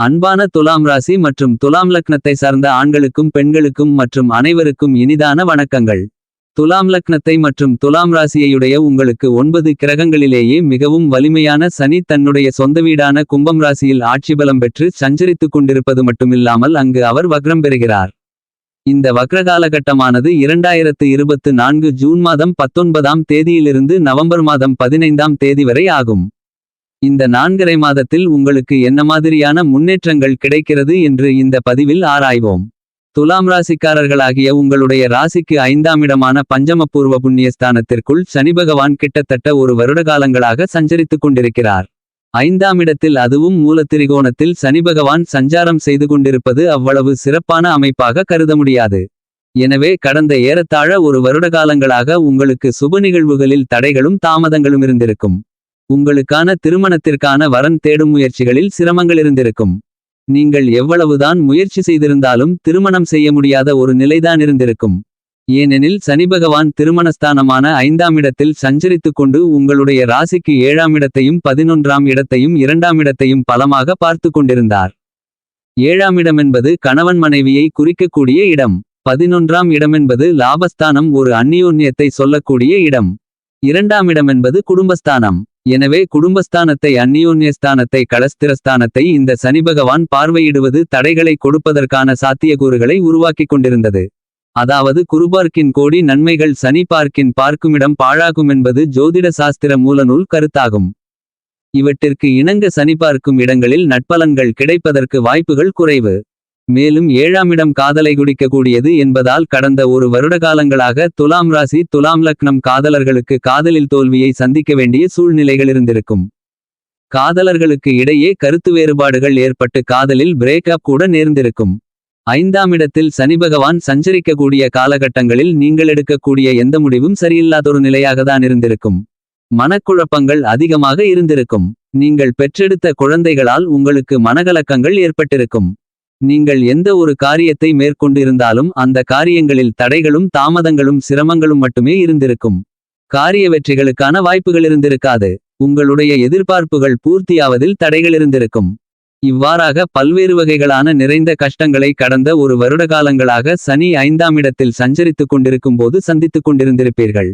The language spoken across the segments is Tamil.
அன்பான துலாம் ராசி மற்றும் துலாம் லக்னத்தை சார்ந்த ஆண்களுக்கும் பெண்களுக்கும் மற்றும் அனைவருக்கும் இனிதான வணக்கங்கள். துலாம் லக்னத்தை மற்றும் துலாம் ராசியையுடைய உங்களுக்கு ஒன்பது கிரகங்களிலேயே மிகவும் வலிமையான சனி தன்னுடைய சொந்த வீடான கும்பம் ராசியில் ஆட்சி பலம் பெற்று சஞ்சரித்துக் கொண்டிருப்பது மட்டுமில்லாமல் அங்கு அவர் வக்ரம் பெறுகிறார். இந்த வக்ர காலகட்டமானது இரண்டாயிரத்து இருபத்து நான்கு ஜூன் மாதம் பத்தொன்பதாம் தேதியிலிருந்து நவம்பர் மாதம் பதினைந்தாம் தேதி வரை ஆகும். இந்த நான்கரை மாதத்தில் உங்களுக்கு என்ன மாதிரியான முன்னேற்றங்கள் கிடைக்கிறது என்று இந்த பதிவில் ஆராய்வோம். துலாம் ராசிக்காரர்களாகிய உங்களுடைய ராசிக்கு ஐந்தாம் இடமான பஞ்சமபூர்வ புண்ணியஸ்தானத்திற்குள் சனி பகவான் கிட்டத்தட்ட ஒரு வருடகாலங்களாக சஞ்சரித்துக் கொண்டிருக்கிறார். ஐந்தாம் இடத்தில் அதுவும் மூலத்திரிகோணத்தில் சனி பகவான் சஞ்சாரம் செய்து கொண்டிருப்பது அவ்வளவு சிறப்பான அமைப்பாக கருத முடியாது. எனவே கடந்த ஏறத்தாழ ஒரு வருடகாலங்களாக உங்களுக்கு சுப நிகழ்வுகளில் தடைகளும் தாமதங்களும் இருந்திருக்கும். உங்களுக்கான திருமணத்திற்கான வரன் தேடும் முயற்சிகளில் சிரமங்கள் இருந்திருக்கும். நீங்கள் எவ்வளவுதான் முயற்சி செய்திருந்தாலும் திருமணம் செய்ய முடியாத ஒரு நிலைதான் இருந்திருக்கும். ஏனெனில் சனி பகவான் திருமணஸ்தானமான ஐந்தாம் இடத்தில் சஞ்சரித்துக் கொண்டு உங்களுடைய ராசிக்கு ஏழாம் இடத்தையும் பதினொன்றாம் இடத்தையும் இரண்டாம் இடத்தையும் பலமாக பார்த்து கொண்டிருந்தார். ஏழாம் இடமென்பது கணவன் மனைவியை குறிக்கக்கூடிய இடம். பதினொன்றாம் இடமென்பது லாபஸ்தானம் ஒரு அந்நியோன்யத்தை சொல்லக்கூடிய இடம். இரண்டாம் இடமென்பது குடும்பஸ்தானம். எனவே குடும்பஸ்தானத்தை அந்நியோன்யஸ்தானத்தை கடஸ்திரஸ்தானத்தை இந்த சனி பகவான் பார்வையிடுவது தடைகளை கொடுப்பதற்கான சாத்தியக்கூறுகளை உருவாக்கிக் கொண்டிருந்தது. அதாவது குருபார்க்கின் கோடி நன்மைகள் சனி பார்க்கின் பார்க்குமிடம் பாழாகுமென்பது ஜோதிட சாஸ்திர மூலநூல் கருத்தாகும். இவற்றிற்கு இணங்க சனி பார்க்கும் இடங்களில் நட்பலன்கள் கிடைப்பதற்கு வாய்ப்புகள் குறைவு. மேலும் ஏழாம் இடம் காதலை குடிக்கக்கூடியது என்பதால் கடந்த ஒரு வருடகாலங்களாக துலாம் ராசி துலாம் லக்னம் காதலர்களுக்கு காதலில் தோல்வியை சந்திக்க வேண்டிய சூழ்நிலைகள் இருந்திருக்கும். காதலர்களுக்கு இடையே கருத்து வேறுபாடுகள் ஏற்பட்டு காதலில் பிரேக்கப் கூட நேர்ந்திருக்கும். ஐந்தாம் இடத்தில் சனி பகவான் சஞ்சரிக்கக்கூடிய காலகட்டங்களில் நீங்கள் எடுக்கக்கூடிய எந்த முடிவும் சரியில்லாதொரு நிலையாகத்தான் இருந்திருக்கும். மனக்குழப்பங்கள் அதிகமாக இருந்திருக்கும். நீங்கள் பெற்றெடுத்த குழந்தைகளால் உங்களுக்கு மனகலக்கங்கள் ஏற்பட்டிருக்கும். நீங்கள் எந்த ஒரு காரியத்தை மேற்கொண்டிருந்தாலும் அந்த காரியங்களில் தடைகளும் தாமதங்களும் சிரமங்களும் மட்டுமே இருந்திருக்கும். காரிய வெற்றிகளுக்கான வாய்ப்புகள் இருந்திருக்காது. உங்களுடைய எதிர்பார்ப்புகள் பூர்த்தியாவதில் தடைகள் இருந்திருக்கும். இவ்வாறாக பல்வேறு வகைகளான நிறைந்த கஷ்டங்களை கடந்த ஒரு வருடகாலங்களாக சனி ஐந்தாம் இடத்தில் சஞ்சரித்துக் கொண்டிருக்கும் போது சந்தித்துக் கொண்டிருந்திருப்பீர்கள்.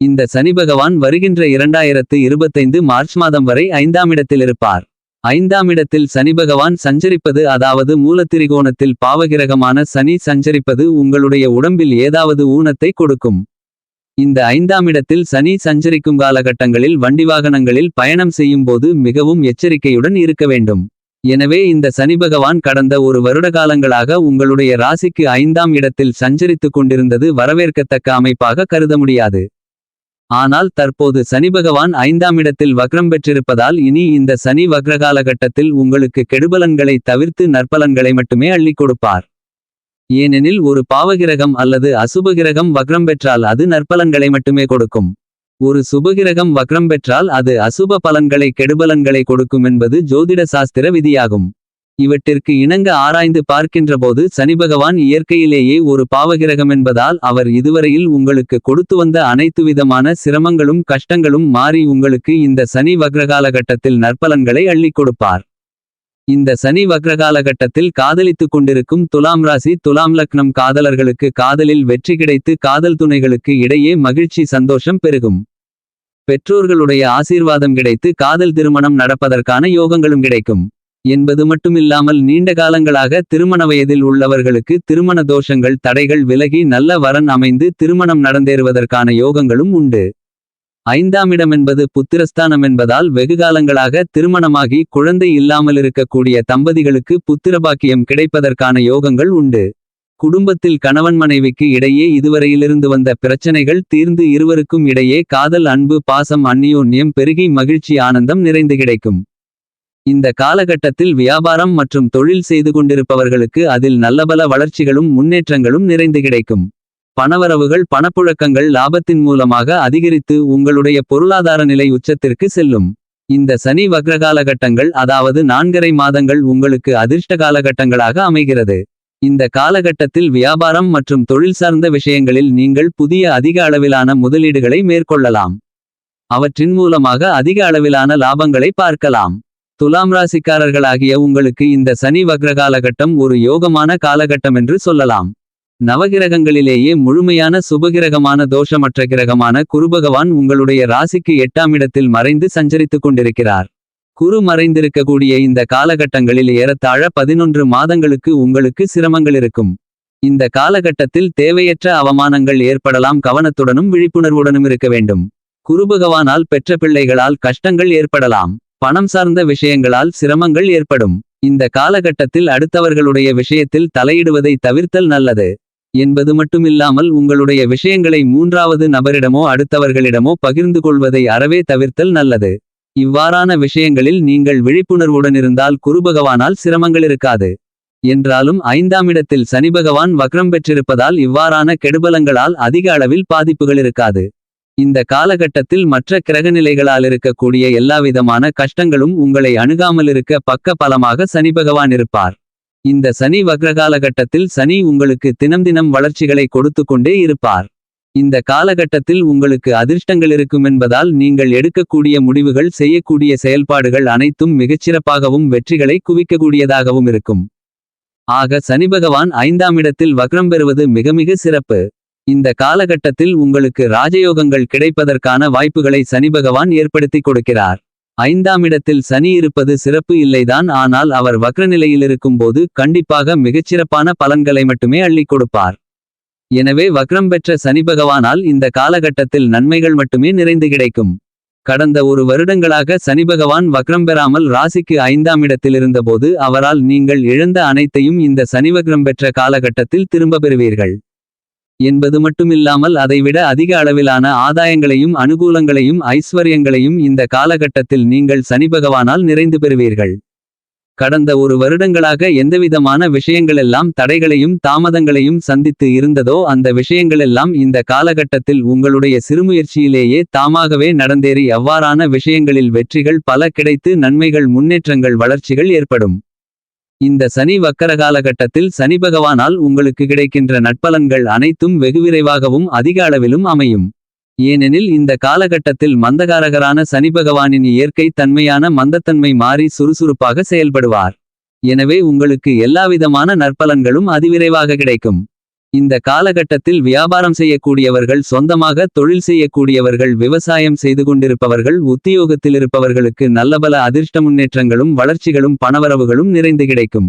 இந்த சனி பகவான் வருகின்ற இரண்டாயிரத்து இருபத்தைந்து மார்ச் மாதம் வரை ஐந்தாம் இடத்தில் இருப்பார். ஐந்தாம் இடத்தில் சனி பகவான் சஞ்சரிப்பது அதாவது மூலத்திரிகோணத்தில் பாவகிரகமான சனி சஞ்சரிப்பது உங்களுடைய உடம்பில் ஏதாவது ஊனத்தை கொடுக்கும். இந்த ஐந்தாம் இடத்தில் சனி சஞ்சரிக்கும் காலகட்டங்களில் வண்டி வாகனங்களில் பயணம் செய்யும் போது மிகவும் எச்சரிக்கையுடன் இருக்க வேண்டும். எனவே இந்த சனி பகவான் கடந்த ஒரு வருட காலங்களாக உங்களுடைய ராசிக்கு ஐந்தாம் இடத்தில் சஞ்சரித்துக் கொண்டிருந்தது வரவேற்கத்தக்க அமைப்பாக கருத முடியாது. ஆனால் தற்போது சனி பகவான் ஐந்தாம் இடத்தில் வக்ரம் பெற்றிருப்பதால் இனி இந்த சனி வக்ர காலகட்டத்தில் உங்களுக்கு கெடுபலன்களை தவிர்த்து நற்பலன்களை மட்டுமே அள்ளிக் கொடுப்பார். ஏனெனில் ஒரு பாவகிரகம் அல்லது அசுபகிரகம் வக்ரம் பெற்றால் அது நற்பலன்களை மட்டுமே கொடுக்கும். ஒரு சுபகிரகம் வக்ரம் பெற்றால் அது அசுப பலன்களை கெடுபலன்களை கொடுக்கும் என்பது ஜோதிட சாஸ்திர விதியாகும். இவற்றிற்கு இணங்க ஆராய்ந்து பார்க்கின்றபோது சனி பகவான் இயற்கையிலேயே ஒரு பாவகிரகம் என்பதால் அவர் இதுவரையில் உங்களுக்கு கொடுத்து வந்த அனைத்து விதமான சிரமங்களும் கஷ்டங்களும் மாறி உங்களுக்கு இந்த சனி வக்ரகாலகட்டத்தில் நற்பலன்களை அள்ளிக் கொடுப்பார். இந்த சனி வக்ரகாலகட்டத்தில் காதலித்துக் கொண்டிருக்கும் துலாம் ராசி துலாம் லக்னம் காதலர்களுக்கு காதலில் வெற்றி கிடைத்து காதல் துணைகளுக்கு இடையே மகிழ்ச்சி சந்தோஷம் பெருகும். பெற்றோர்களுடைய ஆசீர்வாதம் கிடைத்து காதல் திருமணம் நடப்பதற்கான யோகங்களும் கிடைக்கும். என்பது மட்டுமில்லாமல் நீண்ட காலங்களாக திருமண வயதில் உள்ளவர்களுக்கு திருமண தோஷங்கள் தடைகள் விலகி நல்ல வரன் அமைந்து திருமணம் நடந்தேறுவதற்கான யோகங்களும் உண்டு. ஐந்தாம் இடம் என்பது புத்திரஸ்தானம் என்பதால் வெகுகாலங்களாக திருமணமாகி குழந்தை இல்லாமலிருக்கக்கூடிய தம்பதிகளுக்கு புத்திரபாக்கியம் கிடைப்பதற்கான யோகங்கள் உண்டு. குடும்பத்தில் கணவன் மனைவிக்கு இடையே இதுவரையிலிருந்து வந்த பிரச்சனைகள் தீர்ந்து இருவருக்கும் இடையே காதல் அன்பு பாசம் அந்நியோன்யம் பெருகி மகிழ்ச்சி ஆனந்தம் நிறைந்து கிடைக்கும். இந்த காலகட்டத்தில் வியாபாரம் மற்றும் தொழில் செய்து கொண்டிருப்பவர்களுக்கு அதில் நல்லபல வளர்ச்சிகளும் முன்னேற்றங்களும் நிறைந்து கிடைக்கும். பணவரவுகள் பணப்புழக்கங்கள் லாபத்தின் மூலமாக அதிகரித்து உங்களுடைய பொருளாதார நிலை உச்சத்திற்கு செல்லும். இந்த சனி வக்ர காலகட்டங்கள் அதாவது நான்கரை மாதங்கள் உங்களுக்கு அதிர்ஷ்ட காலகட்டங்களாக அமைகிறது. இந்த காலகட்டத்தில் வியாபாரம் மற்றும் தொழில் சார்ந்த விஷயங்களில் நீங்கள் புதிய அதிக அளவிலான முதலீடுகளை மேற்கொள்ளலாம். அவற்றின் மூலமாக அதிக அளவிலான லாபங்களை பார்க்கலாம். துலாம் ராசிக்காரர்களாகிய உங்களுக்கு இந்த சனி வக்ர காலகட்டம் ஒரு யோகமான காலகட்டம் என்று சொல்லலாம். நவகிரகங்களிலேயே முழுமையான சுபகிரகமான தோஷமற்ற கிரகமான குருபகவான் உங்களுடைய ராசிக்கு எட்டாம் இடத்தில் மறைந்து சஞ்சரித்துக் கொண்டிருக்கிறார். குரு மறைந்திருக்கக்கூடிய இந்த காலகட்டங்களில் ஏறத்தாழ பதினொன்று மாதங்களுக்கு உங்களுக்கு சிரமங்கள் இருக்கும். இந்த காலகட்டத்தில் தேவையற்ற அவமானங்கள் ஏற்படலாம் கவனத்துடனும் விழிப்புணர்வுடனும் இருக்க வேண்டும். குருபகவானால் பெற்ற பிள்ளைகளால் கஷ்டங்கள் ஏற்படலாம். பணம் சார்ந்த விஷயங்களால் சிரமங்கள் ஏற்படும். இந்த காலகட்டத்தில் அடுத்தவர்களுடைய விஷயத்தில் தலையிடுவதை தவிர்த்தல் நல்லது. என்பது மட்டுமில்லாமல் உங்களுடைய விஷயங்களை மூன்றாவது நபரிடமோ அடுத்தவர்களிடமோ பகிர்ந்து கொள்வதை அறவே தவிர்த்தல் நல்லது. இவ்வாறான விஷயங்களில் நீங்கள் விழிப்புணர்வுடன் இருந்தால் குருபகவானால் சிரமங்கள் இருக்காது. என்றாலும் ஐந்தாம் இடத்தில் சனிபகவான் வக்ரம் பெற்றிருப்பதால் இவ்வாறான கெடுபலங்களால் அதிக அளவில் பாதிப்புகள் இருக்காது. இந்த காலகட்டத்தில் மற்ற கிரகநிலைகளால் இருக்கக்கூடிய எல்லாவிதமான கஷ்டங்களும் உங்களை அணுகாமல் இருக்க பக்க பலமாக சனிபகவான் இருப்பார். இந்த சனி வக்ரகாலகட்டத்தில் சனி உங்களுக்கு தினம் தினம் வளர்ச்சிகளை கொடுத்து கொண்டே இருப்பார். இந்த காலகட்டத்தில் உங்களுக்கு அதிர்ஷ்டங்கள் இருக்கும் என்பதால் நீங்கள் எடுக்கக்கூடிய முடிவுகள் செய்யக்கூடிய செயல்பாடுகள் அனைத்தும் மிகச்சிறப்பாகவும் வெற்றிகளை குவிக்கக்கூடியதாகவும் இருக்கும். ஆக சனிபகவான் ஐந்தாம் இடத்தில் வக்ரம் பெறுவது மிக மிக சிறப்பு. இந்த காலகட்டத்தில் உங்களுக்கு ராஜயோகங்கள் கிடைப்பதற்கான வாய்ப்புகளை சனிபகவான் ஏற்படுத்தி கொடுக்கிறார். ஐந்தாம் இடத்தில் சனி இருப்பது சிறப்பு இல்லைதான் ஆனால் அவர் வக்ரநிலையில் இருக்கும்போது கண்டிப்பாக மிகச்சிறப்பான பலன்களை மட்டுமே அள்ளிக் கொடுப்பார். எனவே வக்ரம் பெற்ற சனிபகவானால் இந்த காலகட்டத்தில் நன்மைகள் மட்டுமே நிறைந்து கிடைக்கும். கடந்த ஒரு வருடங்களாக சனிபகவான் வக்ரம் பெறாமல் ராசிக்கு ஐந்தாம் இடத்தில் இருந்தபோது அவரால் நீங்கள் இழந்த அனைத்தையும் இந்த சனிவக்ரம் பெற்ற காலகட்டத்தில் திரும்ப பெறுவீர்கள். என்பது மட்டுமில்லாமல் அதைவிட அதிக அளவிலான ஆதாயங்களையும் அனுகூலங்களையும் ஐஸ்வர்யங்களையும் இந்த காலகட்டத்தில் நீங்கள் சனிபகவானால் நிறைந்து பெறுவீர்கள். கடந்த ஒரு வருடங்களாக எந்தவிதமான விஷயங்களெல்லாம் தடைகளையும் தாமதங்களையும் சந்தித்து இருந்ததோ அந்த விஷயங்களெல்லாம் இந்த காலகட்டத்தில் உங்களுடைய சிறுமுயற்சியிலேயே தாமாகவே நடந்தேறி அவ்வாறான விஷயங்களில் வெற்றிகள் பல கிடைத்து நன்மைகள் முன்னேற்றங்கள் வளர்ச்சிகள் ஏற்படும். இந்த சனி வக்கர காலகட்டத்தில் சனி பகவானால் உங்களுக்கு கிடைக்கின்ற நட்பலன்கள் அனைத்தும் வெகுவிரைவாகவும் அதிக அளவிலும் அமையும். ஏனெனில் இந்த காலகட்டத்தில் மந்தகாரகரான சனி பகவானின் இயற்கை தன்மையான மந்தத்தன்மை மாறி சுறுசுறுப்பாக செயல்படுவார். எனவே உங்களுக்கு எல்லாவிதமான நற்பலன்களும் அதிவிரைவாக கிடைக்கும். இந்த காலகட்டத்தில் வியாபாரம் செய்யக்கூடியவர்கள் சொந்தமாக தொழில் செய்யக்கூடியவர்கள் விவசாயம் செய்து கொண்டிருப்பவர்கள் உத்தியோகத்தில் இருப்பவர்களுக்கு நல்லபல அதிர்ஷ்ட முன்னேற்றங்களும் வளர்ச்சிகளும் பணவரவுகளும் நிறைந்து கிடைக்கும்.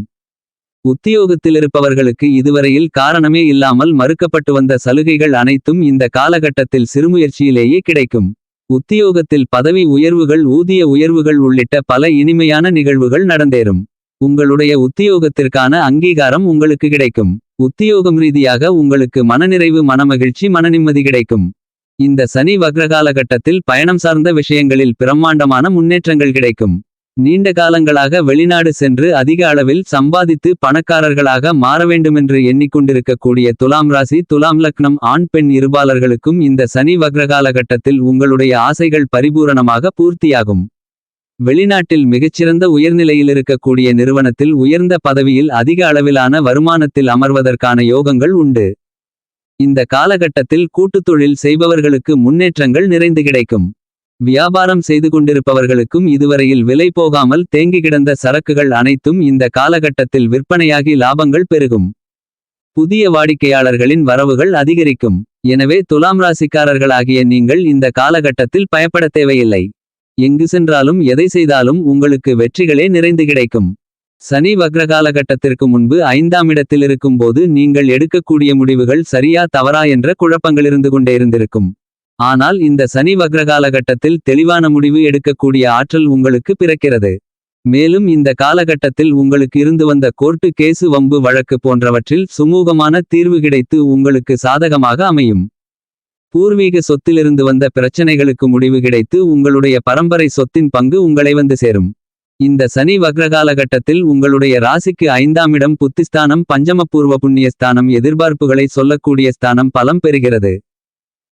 உத்தியோகத்தில் இருப்பவர்களுக்கு இதுவரையில் காரணமே இல்லாமல் மறுக்கப்பட்டு வந்த சலுகைகள் அனைத்தும் இந்த காலகட்டத்தில் சிறுமுயற்சியிலேயே கிடைக்கும். உத்தியோகத்தில் பதவி உயர்வுகள் ஊதிய உயர்வுகள் உள்ளிட்ட பல இனிமையான நிகழ்வுகள் நடந்தேறும். உங்களுடைய உத்தியோகத்திற்கான அங்கீகாரம் உங்களுக்கு கிடைக்கும். உத்தியோகம் ரீதியாக உங்களுக்கு மனநிறைவு மனமகிழ்ச்சி மனநிம்மதி கிடைக்கும். இந்த சனி வக்ரகால கட்டத்தில் பயணம் சார்ந்த விஷயங்களில் பிரம்மாண்டமான முன்னேற்றங்கள் கிடைக்கும். நீண்ட காலங்களாக வெளிநாடு சென்று அதிக அளவில் சம்பாதித்து பணக்காரர்களாக மாற வேண்டுமென்று எண்ணிக்கொண்டிருக்கக்கூடிய துலாம் ராசி துலாம் லக்னம் ஆண் பெண் இருபாலர்களுக்கும் இந்த சனி வக்ரகால கட்டத்தில் உங்களுடைய ஆசைகள் பரிபூரணமாக பூர்த்தியாகும். வெளிநாட்டில் மிகச்சிறந்த உயர்நிலையில் இருக்கக்கூடிய நிறுவனத்தில் உயர்ந்த பதவியில் அதிக அளவிலான வருமானத்தில் அமர்வதற்கான யோகங்கள் உண்டு. இந்த காலகட்டத்தில் கூட்டுத்தொழில் செய்பவர்களுக்கு முன்னேற்றங்கள் நிறைந்து கிடைக்கும். வியாபாரம் செய்து கொண்டிருப்பவர்களுக்கும் இதுவரையில் விலை போகாமல் தேங்கி கிடந்த சரக்குகள் அனைத்தும் இந்த காலகட்டத்தில் விற்பனையாகி லாபங்கள் பெருகும். புதிய வாடிக்கையாளர்களின் வரவுகள் அதிகரிக்கும். எனவே துலாம் ராசிக்காரர்களாகிய நீங்கள் இந்த காலகட்டத்தில் பயப்பட தேவையில்லை. எங்கு சென்றாலும் எதை செய்தாலும் உங்களுக்கு வெற்றிகளே நிறைந்து கிடைக்கும். சனி வக்ரகாலகட்டத்திற்கு முன்பு ஐந்தாம் இடத்தில் இருக்கும்போது நீங்கள் எடுக்கக்கூடிய முடிவுகள் சரியா தவறா என்ற குழப்பங்கள் இருந்து கொண்டே இருந்திருக்கும். ஆனால் இந்த சனி வக்ரகாலகட்டத்தில் தெளிவான முடிவு எடுக்கக்கூடிய ஆற்றல் உங்களுக்கு பிறக்கிறது. மேலும் இந்த காலகட்டத்தில் உங்களுக்கு இருந்து வந்த கோர்ட்டு கேசு வம்பு வழக்கு போன்றவற்றில் சுமூகமான தீர்வு கிடைத்து உங்களுக்கு சாதகமாக அமையும். பூர்வீக சொத்திலிருந்து வந்த பிரச்சனைகளுக்கு முடிவு கிடைத்து உங்களுடைய பரம்பரை சொத்தின் பங்கு உங்களை வந்து சேரும். இந்த சனி வக்ரகாலகட்டத்தில் உங்களுடைய ராசிக்கு ஐந்தாம் இடம் புத்திஸ்தானம் பஞ்சமபூர்வ புண்ணியஸ்தானம் எதிர்பார்ப்புகளை சொல்லக்கூடிய ஸ்தானம் பலம் பெறுகிறது.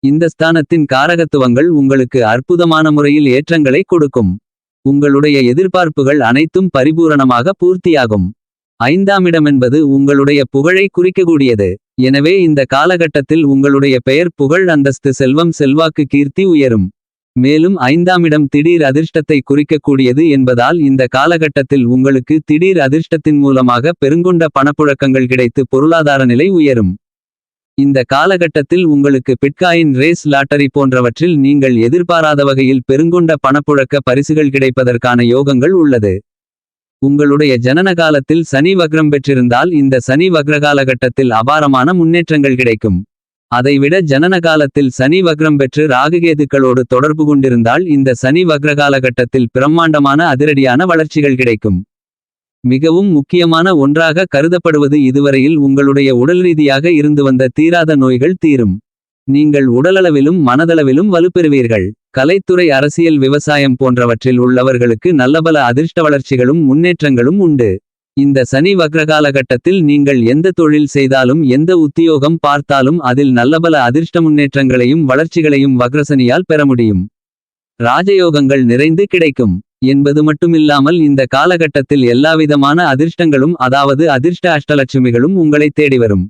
இந்த ஸ்தானத்தின் காரகத்துவங்கள் உங்களுக்கு அற்புதமான முறையில் ஏற்றங்களை கொடுக்கும். உங்களுடைய எதிர்பார்ப்புகள் அனைத்தும் பரிபூரணமாக பூர்த்தியாகும். ஐந்தாம் இடம் என்பது உங்களுடைய புகழை குறிக்கக்கூடியது எனவே இந்த காலகட்டத்தில் உங்களுடைய பெயர் புகழ் அந்தஸ்து செல்வம் செல்வாக்கு கீர்த்தி உயரும் மேலும் ஐந்தாமிடம் திடீர் அதிர்ஷ்டத்தை குறிக்கக்கூடியது என்பதால் இந்த காலகட்டத்தில் உங்களுக்கு திடீர் அதிர்ஷ்டத்தின் மூலமாக பெருங்கொண்ட பணப்புழக்கங்கள் கிடைத்து பொருளாதார நிலை உயரும். இந்த காலகட்டத்தில் உங்களுக்கு பிட்காயின் ரேஸ் லாட்டரி போன்றவற்றில் நீங்கள் எதிர்பாராத வகையில் பெருங்கொண்ட பணப்புழக்க பரிசுகள் கிடைப்பதற்கான யோகங்கள் உள்ளது. உங்களுடைய ஜனன காலத்தில் சனி வக்ரம் பெற்றிருந்தால் இந்த சனி வக்ர காலகட்டத்தில் அபாரமான முன்னேற்றங்கள் கிடைக்கும். அதைவிட ஜனன காலத்தில் சனி வக்ரம் பெற்று ராகுகேதுக்களோடு தொடர்பு கொண்டிருந்தால் இந்த சனி வக்ர காலகட்டத்தில் பிரம்மாண்டமான அதிரடியான வளர்ச்சிகள் கிடைக்கும். மிகவும் முக்கியமான ஒன்றாக கருதப்படுவது இதுவரையில் உங்களுடைய உடல் ரீதியாக இருந்து வந்த தீராத நோய்கள் தீரும். நீங்கள் உடலளவிலும் மனதளவிலும் வலுப்பெறுவீர்கள். கலைத்துறை அரசியல் விவசாயம் போன்றவற்றில் உள்ளவர்களுக்கு நல்லபல அதிர்ஷ்ட வளர்ச்சிகளும் முன்னேற்றங்களும் உண்டு. இந்த சனி வக்ரகாலகட்டத்தில் நீங்கள் எந்த தொழில் செய்தாலும் எந்த உத்தியோகம் பார்த்தாலும் அதில் நல்லபல அதிர்ஷ்ட முன்னேற்றங்களையும் வளர்ச்சிகளையும் வக்ரசனியால் பெற முடியும். ராஜயோகங்கள் நிறைந்து கிடைக்கும். என்பது மட்டுமில்லாமல் இந்த காலகட்டத்தில் எல்லாவிதமான அதிர்ஷ்டங்களும் அதாவது அதிர்ஷ்ட அஷ்டலட்சுமிகளும் உங்களைத் தேடிவரும்.